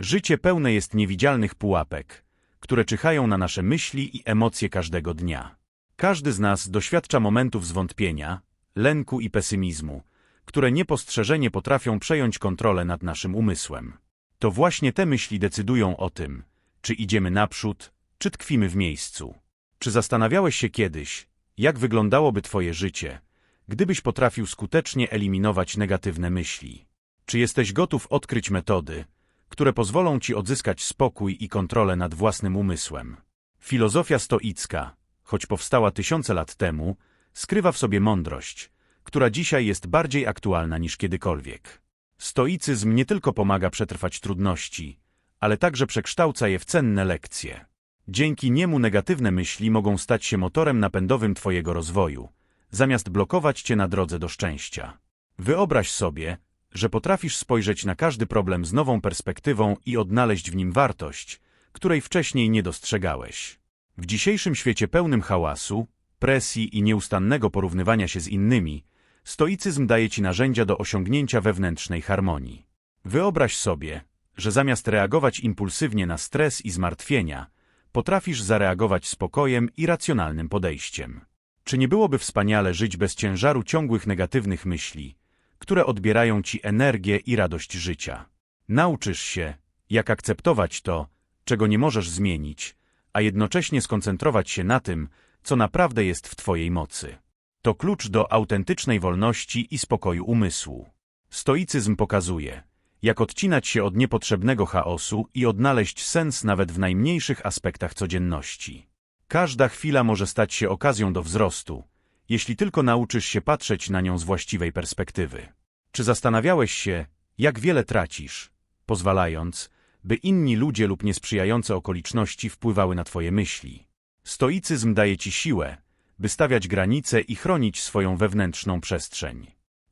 Życie pełne jest niewidzialnych pułapek, które czyhają na nasze myśli i emocje każdego dnia. Każdy z nas doświadcza momentów zwątpienia, lęku i pesymizmu, które niepostrzeżenie potrafią przejąć kontrolę nad naszym umysłem. To właśnie te myśli decydują o tym, czy idziemy naprzód, czy tkwimy w miejscu. Czy zastanawiałeś się kiedyś, jak wyglądałoby Twoje życie, gdybyś potrafił skutecznie eliminować negatywne myśli? Czy jesteś gotów odkryć metody, które pozwolą Ci odzyskać spokój i kontrolę nad własnym umysłem? Filozofia stoicka, choć powstała tysiące lat temu, skrywa w sobie mądrość, która dzisiaj jest bardziej aktualna niż kiedykolwiek. Stoicyzm nie tylko pomaga przetrwać trudności, ale także przekształca je w cenne lekcje. Dzięki niemu negatywne myśli mogą stać się motorem napędowym Twojego rozwoju, zamiast blokować Cię na drodze do szczęścia. Wyobraź sobie, że potrafisz spojrzeć na każdy problem z nową perspektywą i odnaleźć w nim wartość, której wcześniej nie dostrzegałeś. W dzisiejszym świecie pełnym hałasu, presji i nieustannego porównywania się z innymi, stoicyzm daje Ci narzędzia do osiągnięcia wewnętrznej harmonii. Wyobraź sobie, że zamiast reagować impulsywnie na stres i zmartwienia, potrafisz zareagować spokojem i racjonalnym podejściem. Czy nie byłoby wspaniale żyć bez ciężaru ciągłych negatywnych myśli, które odbierają ci energię i radość życia? Nauczysz się, jak akceptować to, czego nie możesz zmienić, a jednocześnie skoncentrować się na tym, co naprawdę jest w Twojej mocy. To klucz do autentycznej wolności i spokoju umysłu. Stoicyzm pokazuje, jak odcinać się od niepotrzebnego chaosu i odnaleźć sens nawet w najmniejszych aspektach codzienności. Każda chwila może stać się okazją do wzrostu, jeśli tylko nauczysz się patrzeć na nią z właściwej perspektywy. Czy zastanawiałeś się, jak wiele tracisz, pozwalając, by inni ludzie lub niesprzyjające okoliczności wpływały na twoje myśli? Stoicyzm daje ci siłę, by stawiać granice i chronić swoją wewnętrzną przestrzeń.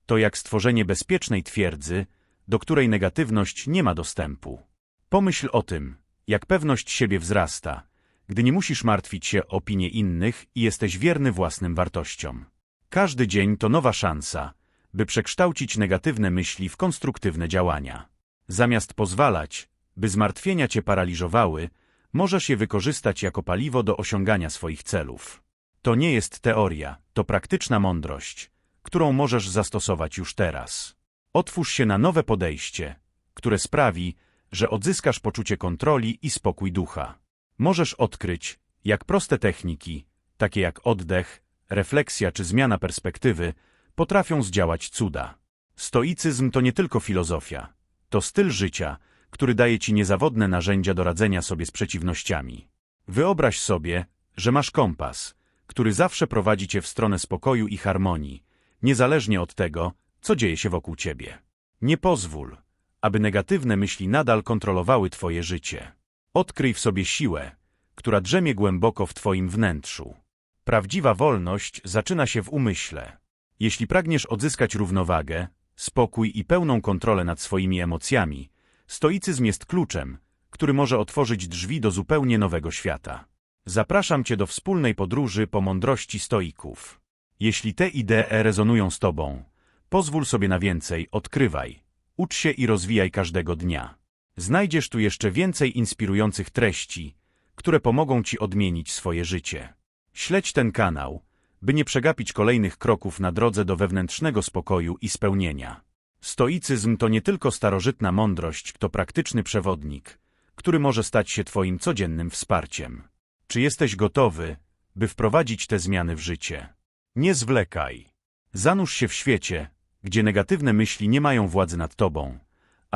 To jak stworzenie bezpiecznej twierdzy, do której negatywność nie ma dostępu. Pomyśl o tym, jak pewność siebie wzrasta, gdy nie musisz martwić się o opinie innych i jesteś wierny własnym wartościom. Każdy dzień to nowa szansa, by przekształcić negatywne myśli w konstruktywne działania. Zamiast pozwalać, by zmartwienia cię paraliżowały, możesz je wykorzystać jako paliwo do osiągania swoich celów. To nie jest teoria, to praktyczna mądrość, którą możesz zastosować już teraz. Otwórz się na nowe podejście, które sprawi, że odzyskasz poczucie kontroli i spokój ducha. Możesz odkryć, jak proste techniki, takie jak oddech, refleksja czy zmiana perspektywy, potrafią zdziałać cuda. Stoicyzm to nie tylko filozofia, to styl życia, który daje ci niezawodne narzędzia do radzenia sobie z przeciwnościami. Wyobraź sobie, że masz kompas, który zawsze prowadzi cię w stronę spokoju i harmonii, niezależnie od tego, co dzieje się wokół ciebie. Nie pozwól, aby negatywne myśli nadal kontrolowały twoje życie. Odkryj w sobie siłę, która drzemie głęboko w twoim wnętrzu. Prawdziwa wolność zaczyna się w umyśle. Jeśli pragniesz odzyskać równowagę, spokój i pełną kontrolę nad swoimi emocjami, stoicyzm jest kluczem, który może otworzyć drzwi do zupełnie nowego świata. Zapraszam Cię do wspólnej podróży po mądrości stoików. Jeśli te idee rezonują z Tobą, pozwól sobie na więcej, odkrywaj, ucz się i rozwijaj każdego dnia. Znajdziesz tu jeszcze więcej inspirujących treści, które pomogą Ci odmienić swoje życie. Śledź ten kanał, by nie przegapić kolejnych kroków na drodze do wewnętrznego spokoju i spełnienia. Stoicyzm to nie tylko starożytna mądrość, to praktyczny przewodnik, który może stać się Twoim codziennym wsparciem. Czy jesteś gotowy, by wprowadzić te zmiany w życie? Nie zwlekaj. Zanurz się w świecie, gdzie negatywne myśli nie mają władzy nad Tobą,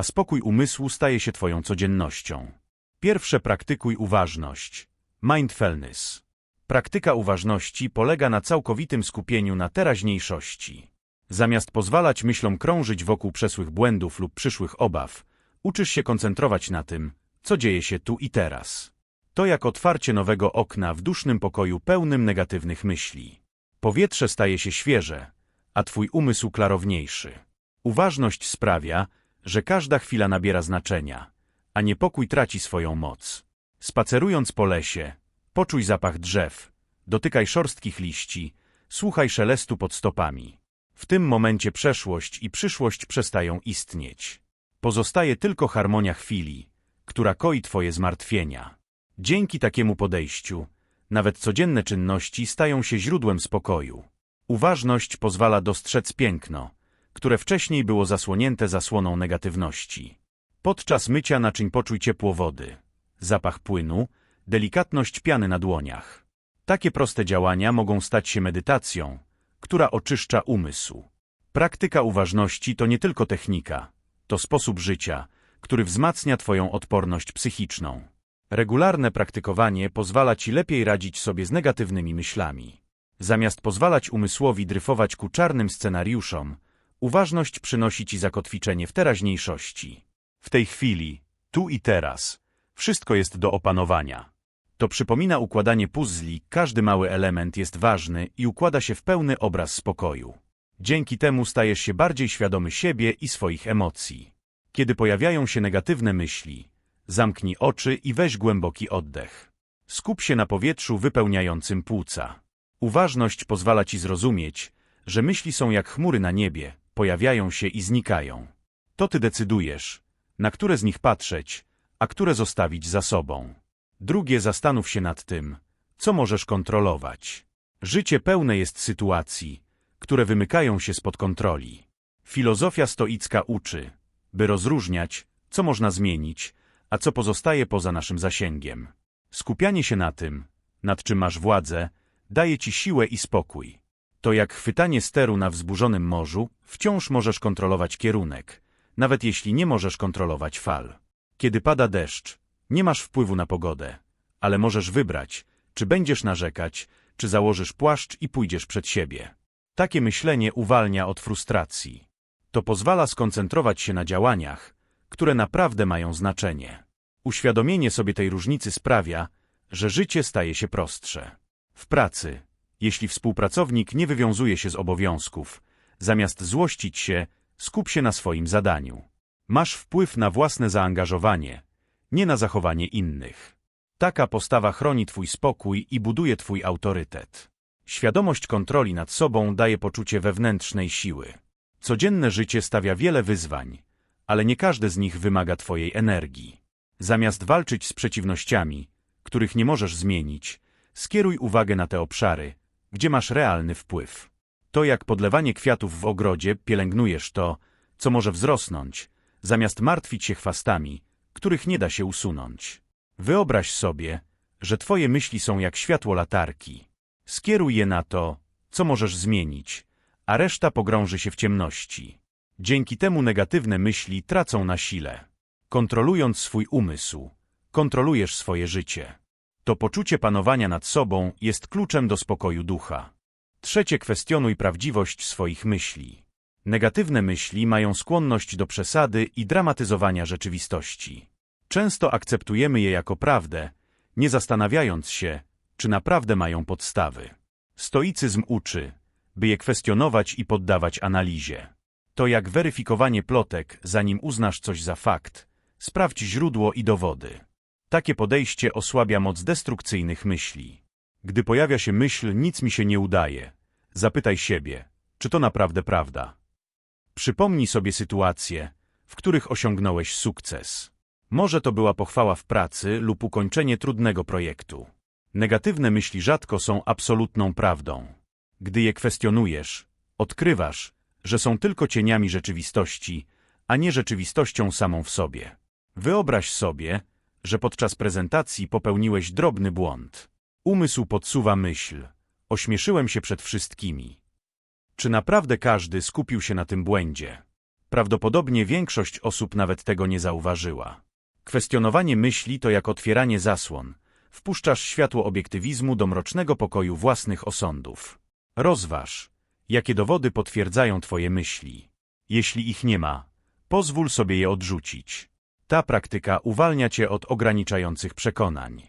a spokój umysłu staje się Twoją codziennością. Pierwsze praktykuj uważność. Mindfulness. Praktyka uważności polega na całkowitym skupieniu na teraźniejszości. Zamiast pozwalać myślom krążyć wokół przesłych błędów lub przyszłych obaw, uczysz się koncentrować na tym, co dzieje się tu i teraz. To jak otwarcie nowego okna w dusznym pokoju pełnym negatywnych myśli. Powietrze staje się świeże, a twój umysł klarowniejszy. Uważność sprawia, że każda chwila nabiera znaczenia, a niepokój traci swoją moc. Spacerując po lesie, poczuj zapach drzew, dotykaj szorstkich liści, słuchaj szelestu pod stopami. W tym momencie przeszłość i przyszłość przestają istnieć. Pozostaje tylko harmonia chwili, która koi twoje zmartwienia. Dzięki takiemu podejściu, nawet codzienne czynności stają się źródłem spokoju. Uważność pozwala dostrzec piękno, które wcześniej było zasłonięte zasłoną negatywności. Podczas mycia naczyń poczuj ciepło wody, zapach płynu, delikatność piany na dłoniach. Takie proste działania mogą stać się medytacją, która oczyszcza umysł. Praktyka uważności to nie tylko technika, to sposób życia, który wzmacnia Twoją odporność psychiczną. Regularne praktykowanie pozwala Ci lepiej radzić sobie z negatywnymi myślami. Zamiast pozwalać umysłowi dryfować ku czarnym scenariuszom, uważność przynosi Ci zakotwiczenie w teraźniejszości. W tej chwili, tu i teraz, wszystko jest do opanowania. To przypomina układanie puzli, każdy mały element jest ważny i układa się w pełny obraz spokoju. Dzięki temu stajesz się bardziej świadomy siebie i swoich emocji. Kiedy pojawiają się negatywne myśli, zamknij oczy i weź głęboki oddech. Skup się na powietrzu wypełniającym płuca. Uważność pozwala ci zrozumieć, że myśli są jak chmury na niebie, pojawiają się i znikają. To ty decydujesz, na które z nich patrzeć, a które zostawić za sobą. Drugie zastanów się nad tym, co możesz kontrolować. Życie pełne jest sytuacji, które wymykają się spod kontroli. Filozofia stoicka uczy, by rozróżniać, co można zmienić, a co pozostaje poza naszym zasięgiem. Skupianie się na tym, nad czym masz władzę, daje ci siłę i spokój. To jak chwytanie steru na wzburzonym morzu, wciąż możesz kontrolować kierunek, nawet jeśli nie możesz kontrolować fal. Kiedy pada deszcz, nie masz wpływu na pogodę, ale możesz wybrać, czy będziesz narzekać, czy założysz płaszcz i pójdziesz przed siebie. Takie myślenie uwalnia od frustracji. To pozwala skoncentrować się na działaniach, które naprawdę mają znaczenie. Uświadomienie sobie tej różnicy sprawia, że życie staje się prostsze. W pracy, jeśli współpracownik nie wywiązuje się z obowiązków, zamiast złościć się, skup się na swoim zadaniu. Masz wpływ na własne zaangażowanie, nie na zachowanie innych. Taka postawa chroni twój spokój i buduje twój autorytet. Świadomość kontroli nad sobą daje poczucie wewnętrznej siły. Codzienne życie stawia wiele wyzwań, ale nie każde z nich wymaga twojej energii. Zamiast walczyć z przeciwnościami, których nie możesz zmienić, skieruj uwagę na te obszary, gdzie masz realny wpływ. To jak podlewanie kwiatów w ogrodzie pielęgnujesz to, co może wzrosnąć, zamiast martwić się chwastami, których nie da się usunąć. Wyobraź sobie, że twoje myśli są jak światło latarki. Skieruj je na to, co możesz zmienić, a reszta pogrąży się w ciemności. Dzięki temu negatywne myśli tracą na sile. Kontrolując swój umysł, kontrolujesz swoje życie. To poczucie panowania nad sobą jest kluczem do spokoju ducha. Trzecie kwestionuj prawdziwość swoich myśli. Negatywne myśli mają skłonność do przesady i dramatyzowania rzeczywistości. Często akceptujemy je jako prawdę, nie zastanawiając się, czy naprawdę mają podstawy. Stoicyzm uczy, by je kwestionować i poddawać analizie. To jak weryfikowanie plotek, zanim uznasz coś za fakt. Sprawdź źródło i dowody. Takie podejście osłabia moc destrukcyjnych myśli. Gdy pojawia się myśl, nic mi się nie udaje. Zapytaj siebie, czy to naprawdę prawda. Przypomnij sobie sytuacje, w których osiągnąłeś sukces. Może to była pochwała w pracy lub ukończenie trudnego projektu. Negatywne myśli rzadko są absolutną prawdą. Gdy je kwestionujesz, odkrywasz, że są tylko cieniami rzeczywistości, a nie rzeczywistością samą w sobie. Wyobraź sobie, że podczas prezentacji popełniłeś drobny błąd. Umysł podsuwa myśl. Ośmieszyłem się przed wszystkimi. Czy naprawdę każdy skupił się na tym błędzie? Prawdopodobnie większość osób nawet tego nie zauważyła. Kwestionowanie myśli to jak otwieranie zasłon. Wpuszczasz światło obiektywizmu do mrocznego pokoju własnych osądów. Rozważ, jakie dowody potwierdzają Twoje myśli. Jeśli ich nie ma, pozwól sobie je odrzucić. Ta praktyka uwalnia Cię od ograniczających przekonań.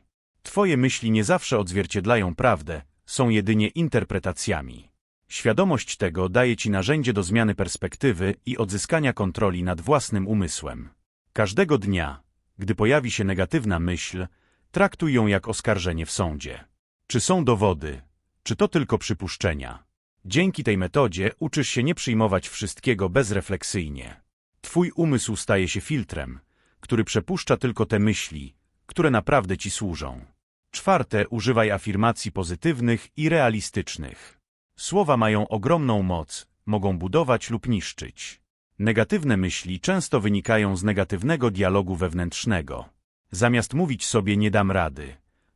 Twoje myśli nie zawsze odzwierciedlają prawdę, są jedynie interpretacjami. Świadomość tego daje Ci narzędzie do zmiany perspektywy i odzyskania kontroli nad własnym umysłem. Każdego dnia, gdy pojawi się negatywna myśl, traktuj ją jak oskarżenie w sądzie. Czy są dowody? Czy to tylko przypuszczenia? Dzięki tej metodzie uczysz się nie przyjmować wszystkiego bezrefleksyjnie. Twój umysł staje się filtrem, który przepuszcza tylko te myśli, które naprawdę ci służą. Czwarte, używaj afirmacji pozytywnych i realistycznych. Słowa mają ogromną moc, mogą budować lub niszczyć. Negatywne myśli często wynikają z negatywnego dialogu wewnętrznego. Zamiast mówić sobie nie dam rady,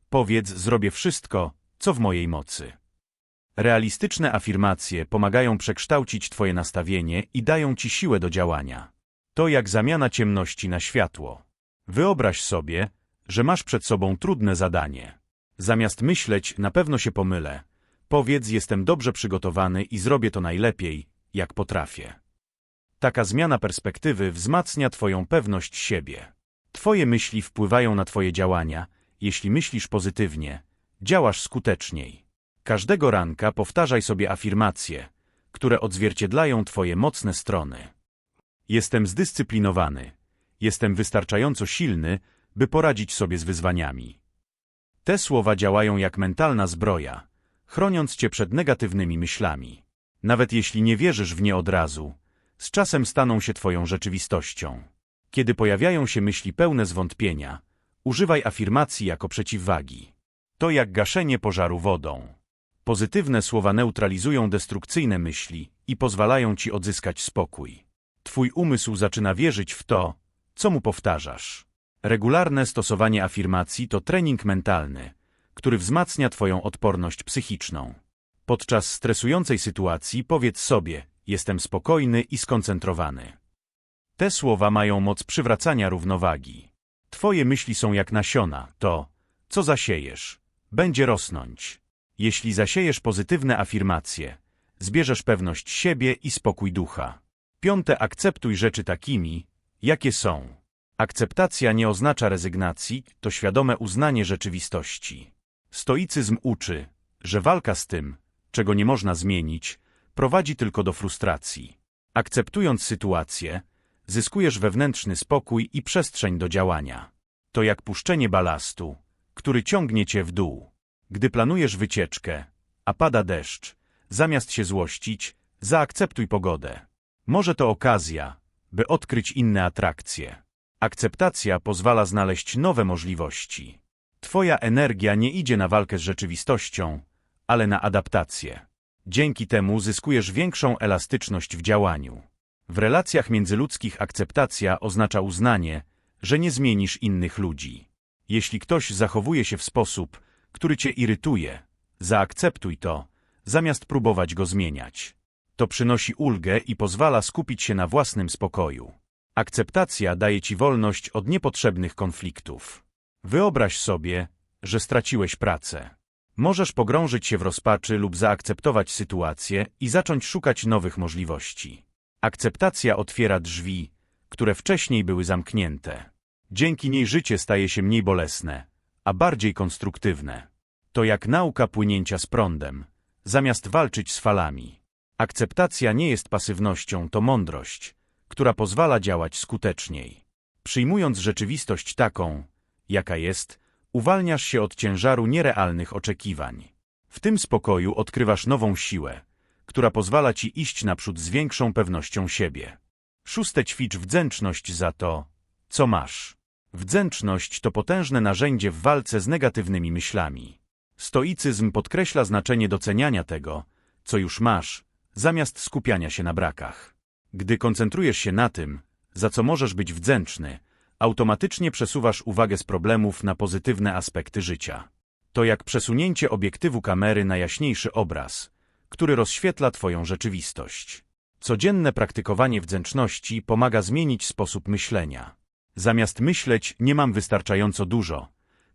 powiedz zrobię wszystko, co w mojej mocy. Realistyczne afirmacje pomagają przekształcić Twoje nastawienie i dają Ci siłę do działania. To jak zamiana ciemności na światło. Wyobraź sobie, że masz przed sobą trudne zadanie. Zamiast myśleć, na pewno się pomylę, powiedz jestem dobrze przygotowany i zrobię to najlepiej, jak potrafię. Taka zmiana perspektywy wzmacnia Twoją pewność siebie. Twoje myśli wpływają na Twoje działania, jeśli myślisz pozytywnie, działasz skuteczniej. Każdego ranka powtarzaj sobie afirmacje, które odzwierciedlają Twoje mocne strony. Jestem zdyscyplinowany, jestem wystarczająco silny, by poradzić sobie z wyzwaniami. Te słowa działają jak mentalna zbroja, chroniąc cię przed negatywnymi myślami. Nawet jeśli nie wierzysz w nie od razu, z czasem staną się twoją rzeczywistością. Kiedy pojawiają się myśli pełne zwątpienia, używaj afirmacji jako przeciwwagi. To jak gaszenie pożaru wodą. Pozytywne słowa neutralizują destrukcyjne myśli i pozwalają ci odzyskać spokój. Twój umysł zaczyna wierzyć w to, co mu powtarzasz. Regularne stosowanie afirmacji to trening mentalny, który wzmacnia Twoją odporność psychiczną. Podczas stresującej sytuacji powiedz sobie, jestem spokojny i skoncentrowany. Te słowa mają moc przywracania równowagi. Twoje myśli są jak nasiona, to, co zasiejesz, będzie rosnąć. Jeśli zasiejesz pozytywne afirmacje, zbierzesz pewność siebie i spokój ducha. Piąte, akceptuj rzeczy takimi, jakie są. Akceptacja nie oznacza rezygnacji, to świadome uznanie rzeczywistości. Stoicyzm uczy, że walka z tym, czego nie można zmienić, prowadzi tylko do frustracji. Akceptując sytuację, zyskujesz wewnętrzny spokój i przestrzeń do działania. To jak puszczenie balastu, który ciągnie cię w dół. Gdy planujesz wycieczkę, a pada deszcz, zamiast się złościć, zaakceptuj pogodę. Może to okazja, by odkryć inne atrakcje. Akceptacja pozwala znaleźć nowe możliwości. Twoja energia nie idzie na walkę z rzeczywistością, ale na adaptację. Dzięki temu zyskujesz większą elastyczność w działaniu. W relacjach międzyludzkich akceptacja oznacza uznanie, że nie zmienisz innych ludzi. Jeśli ktoś zachowuje się w sposób, który cię irytuje, zaakceptuj to, zamiast próbować go zmieniać. To przynosi ulgę i pozwala skupić się na własnym spokoju. Akceptacja daje ci wolność od niepotrzebnych konfliktów. Wyobraź sobie, że straciłeś pracę. Możesz pogrążyć się w rozpaczy lub zaakceptować sytuację i zacząć szukać nowych możliwości. Akceptacja otwiera drzwi, które wcześniej były zamknięte. Dzięki niej życie staje się mniej bolesne, a bardziej konstruktywne. To jak nauka płynięcia z prądem, zamiast walczyć z falami. Akceptacja nie jest pasywnością, to mądrość, która pozwala działać skuteczniej. Przyjmując rzeczywistość taką, jaka jest, uwalniasz się od ciężaru nierealnych oczekiwań. W tym spokoju odkrywasz nową siłę, która pozwala ci iść naprzód z większą pewnością siebie. Szóste ćwicz wdzięczność za to, co masz. Wdzięczność to potężne narzędzie w walce z negatywnymi myślami. Stoicyzm podkreśla znaczenie doceniania tego, co już masz, zamiast skupiania się na brakach. Gdy koncentrujesz się na tym, za co możesz być wdzięczny, automatycznie przesuwasz uwagę z problemów na pozytywne aspekty życia. To jak przesunięcie obiektywu kamery na jaśniejszy obraz, który rozświetla Twoją rzeczywistość. Codzienne praktykowanie wdzięczności pomaga zmienić sposób myślenia. Zamiast myśleć, nie mam wystarczająco dużo,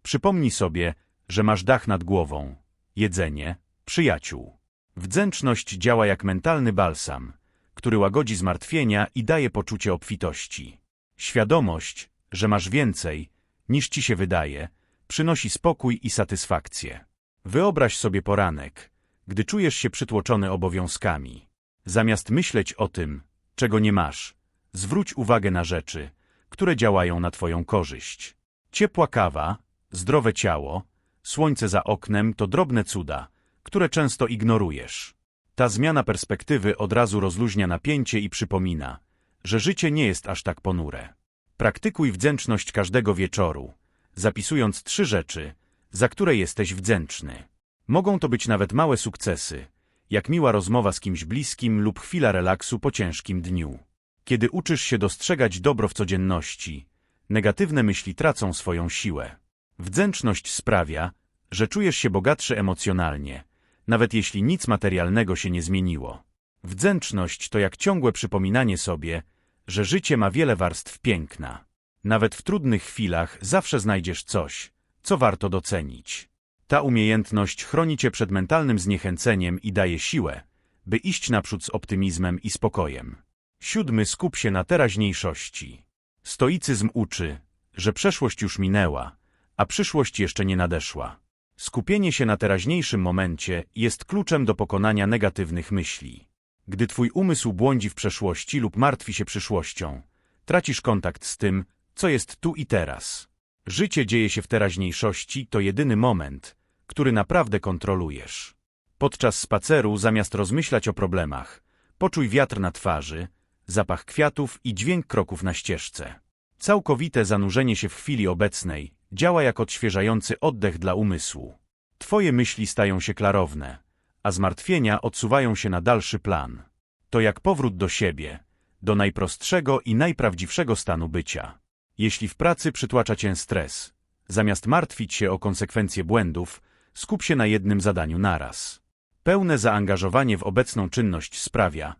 przypomnij sobie, że masz dach nad głową, jedzenie, przyjaciół. Wdzięczność działa jak mentalny balsam, który łagodzi zmartwienia i daje poczucie obfitości. Świadomość, że masz więcej, niż ci się wydaje, przynosi spokój i satysfakcję. Wyobraź sobie poranek, gdy czujesz się przytłoczony obowiązkami. Zamiast myśleć o tym, czego nie masz, zwróć uwagę na rzeczy, które działają na Twoją korzyść. Ciepła kawa, zdrowe ciało, słońce za oknem to drobne cuda, które często ignorujesz. Ta zmiana perspektywy od razu rozluźnia napięcie i przypomina, że życie nie jest aż tak ponure. Praktykuj wdzięczność każdego wieczoru, zapisując trzy rzeczy, za które jesteś wdzięczny. Mogą to być nawet małe sukcesy, jak miła rozmowa z kimś bliskim lub chwila relaksu po ciężkim dniu. Kiedy uczysz się dostrzegać dobro w codzienności, negatywne myśli tracą swoją siłę. Wdzięczność sprawia, że czujesz się bogatszy emocjonalnie, nawet jeśli nic materialnego się nie zmieniło. Wdzięczność to jak ciągłe przypominanie sobie, że życie ma wiele warstw piękna. Nawet w trudnych chwilach zawsze znajdziesz coś, co warto docenić. Ta umiejętność chroni cię przed mentalnym zniechęceniem i daje siłę, by iść naprzód z optymizmem i spokojem. Siódmy skup się na teraźniejszości. Stoicyzm uczy, że przeszłość już minęła, a przyszłość jeszcze nie nadeszła. Skupienie się na teraźniejszym momencie jest kluczem do pokonania negatywnych myśli. Gdy twój umysł błądzi w przeszłości lub martwi się przyszłością, tracisz kontakt z tym, co jest tu i teraz. Życie dzieje się w teraźniejszości, to jedyny moment, który naprawdę kontrolujesz. Podczas spaceru, zamiast rozmyślać o problemach, poczuj wiatr na twarzy, zapach kwiatów i dźwięk kroków na ścieżce. Całkowite zanurzenie się w chwili obecnej działa jak odświeżający oddech dla umysłu. Twoje myśli stają się klarowne, a zmartwienia odsuwają się na dalszy plan. To jak powrót do siebie, do najprostszego i najprawdziwszego stanu bycia. Jeśli w pracy przytłacza cię stres, zamiast martwić się o konsekwencje błędów, skup się na jednym zadaniu naraz. Pełne zaangażowanie w obecną czynność sprawia,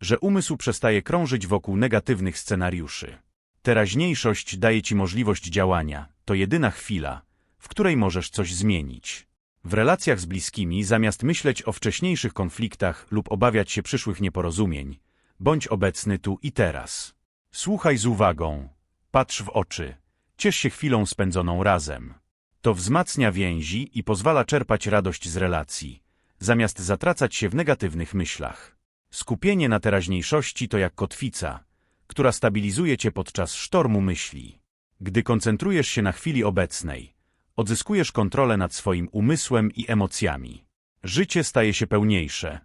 że umysł przestaje krążyć wokół negatywnych scenariuszy. Teraźniejszość daje ci możliwość działania, to jedyna chwila, w której możesz coś zmienić. W relacjach z bliskimi, zamiast myśleć o wcześniejszych konfliktach lub obawiać się przyszłych nieporozumień, bądź obecny tu i teraz. Słuchaj z uwagą, patrz w oczy, ciesz się chwilą spędzoną razem. To wzmacnia więzi i pozwala czerpać radość z relacji, zamiast zatracać się w negatywnych myślach. Skupienie na teraźniejszości to jak kotwica, która stabilizuje cię podczas sztormu myśli. Gdy koncentrujesz się na chwili obecnej, odzyskujesz kontrolę nad swoim umysłem i emocjami. Życie staje się pełniejsze,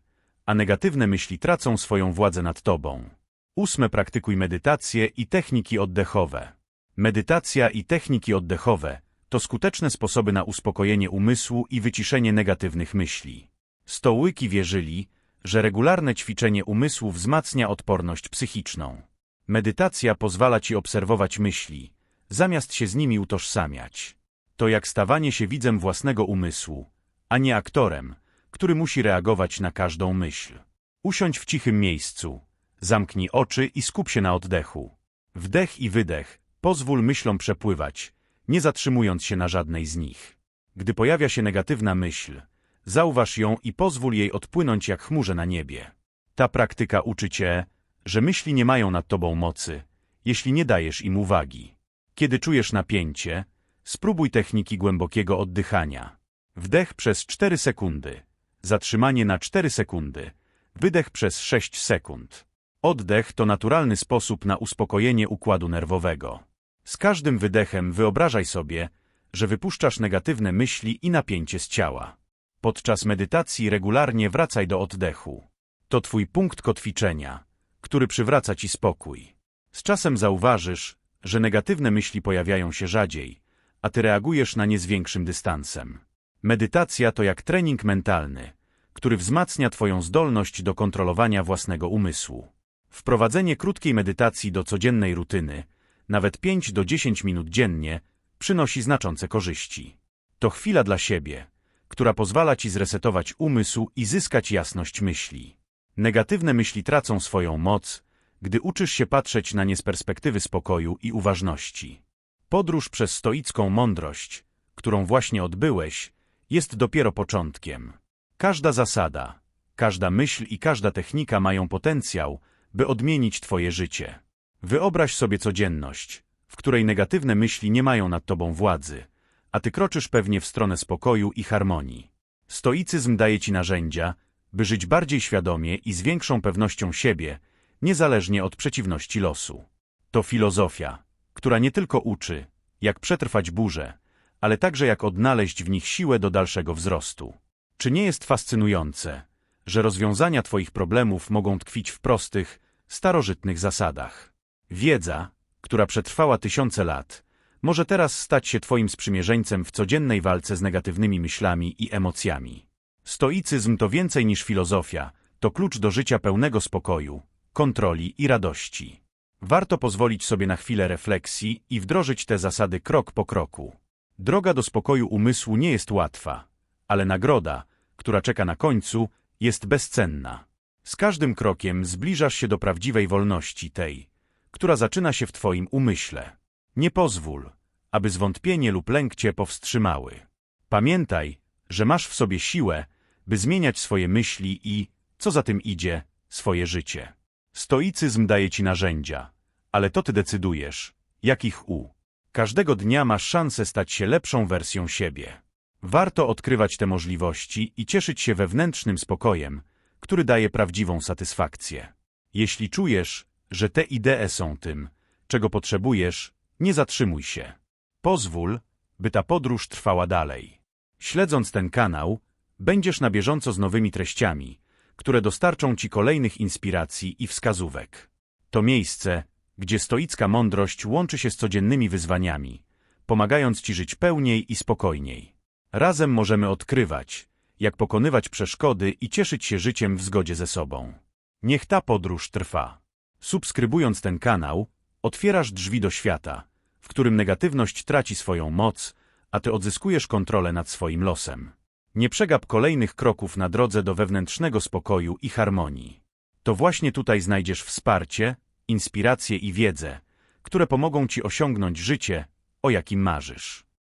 a negatywne myśli tracą swoją władzę nad tobą. Ósme praktykuj medytację i techniki oddechowe. Medytacja i techniki oddechowe to skuteczne sposoby na uspokojenie umysłu i wyciszenie negatywnych myśli. Stołyki wierzyli, że regularne ćwiczenie umysłu wzmacnia odporność psychiczną. Medytacja pozwala ci obserwować myśli, zamiast się z nimi utożsamiać. To jak stawanie się widzem własnego umysłu, a nie aktorem, który musi reagować na każdą myśl. Usiądź w cichym miejscu, zamknij oczy i skup się na oddechu. Wdech i wydech, pozwól myślom przepływać, nie zatrzymując się na żadnej z nich. Gdy pojawia się negatywna myśl, zauważ ją i pozwól jej odpłynąć jak chmurze na niebie. Ta praktyka uczy cię, że myśli nie mają nad tobą mocy, jeśli nie dajesz im uwagi. Kiedy czujesz napięcie, spróbuj techniki głębokiego oddychania. Wdech przez 4 sekundy, zatrzymanie na 4 sekundy, wydech przez 6 sekund. Oddech to naturalny sposób na uspokojenie układu nerwowego. Z każdym wydechem wyobrażaj sobie, że wypuszczasz negatywne myśli i napięcie z ciała. Podczas medytacji regularnie wracaj do oddechu. To twój punkt kotwiczenia, który przywraca ci spokój. Z czasem zauważysz, że negatywne myśli pojawiają się rzadziej, a ty reagujesz na nie z większym dystansem. Medytacja to jak trening mentalny, który wzmacnia twoją zdolność do kontrolowania własnego umysłu. Wprowadzenie krótkiej medytacji do codziennej rutyny, nawet 5 do 10 minut dziennie, przynosi znaczące korzyści. To chwila dla siebie, która pozwala ci zresetować umysł i zyskać jasność myśli. Negatywne myśli tracą swoją moc, gdy uczysz się patrzeć na nie z perspektywy spokoju i uważności. Podróż przez stoicką mądrość, którą właśnie odbyłeś, jest dopiero początkiem. Każda zasada, każda myśl i każda technika mają potencjał, by odmienić twoje życie. Wyobraź sobie codzienność, w której negatywne myśli nie mają nad tobą władzy, a ty kroczysz pewnie w stronę spokoju i harmonii. Stoicyzm daje ci narzędzia, by żyć bardziej świadomie i z większą pewnością siebie, niezależnie od przeciwności losu. To filozofia, która nie tylko uczy, jak przetrwać burzę, ale także jak odnaleźć w nich siłę do dalszego wzrostu. Czy nie jest fascynujące, że rozwiązania Twoich problemów mogą tkwić w prostych, starożytnych zasadach? Wiedza, która przetrwała tysiące lat, może teraz stać się Twoim sprzymierzeńcem w codziennej walce z negatywnymi myślami i emocjami. Stoicyzm to więcej niż filozofia, to klucz do życia pełnego spokoju, kontroli i radości. Warto pozwolić sobie na chwilę refleksji i wdrożyć te zasady krok po kroku. Droga do spokoju umysłu nie jest łatwa, ale nagroda, która czeka na końcu, jest bezcenna. Z każdym krokiem zbliżasz się do prawdziwej wolności tej, która zaczyna się w Twoim umyśle. Nie pozwól, aby zwątpienie lub lęk Cię powstrzymały. Pamiętaj, że masz w sobie siłę, by zmieniać swoje myśli i, co za tym idzie, swoje życie. Stoicyzm daje Ci narzędzia, ale to Ty decydujesz, jakich u. Każdego dnia masz szansę stać się lepszą wersją siebie. Warto odkrywać te możliwości i cieszyć się wewnętrznym spokojem, który daje prawdziwą satysfakcję. Jeśli czujesz, że te idee są tym, czego potrzebujesz, nie zatrzymuj się. Pozwól, by ta podróż trwała dalej. Śledząc ten kanał, będziesz na bieżąco z nowymi treściami, które dostarczą Ci kolejnych inspiracji i wskazówek. To miejsce, gdzie stoicka mądrość łączy się z codziennymi wyzwaniami, pomagając Ci żyć pełniej i spokojniej. Razem możemy odkrywać, jak pokonywać przeszkody i cieszyć się życiem w zgodzie ze sobą. Niech ta podróż trwa. Subskrybując ten kanał, otwierasz drzwi do świata, w którym negatywność traci swoją moc, a Ty odzyskujesz kontrolę nad swoim losem. Nie przegap kolejnych kroków na drodze do wewnętrznego spokoju i harmonii. To właśnie tutaj znajdziesz wsparcie, inspirację i wiedzę, które pomogą Ci osiągnąć życie, o jakim marzysz.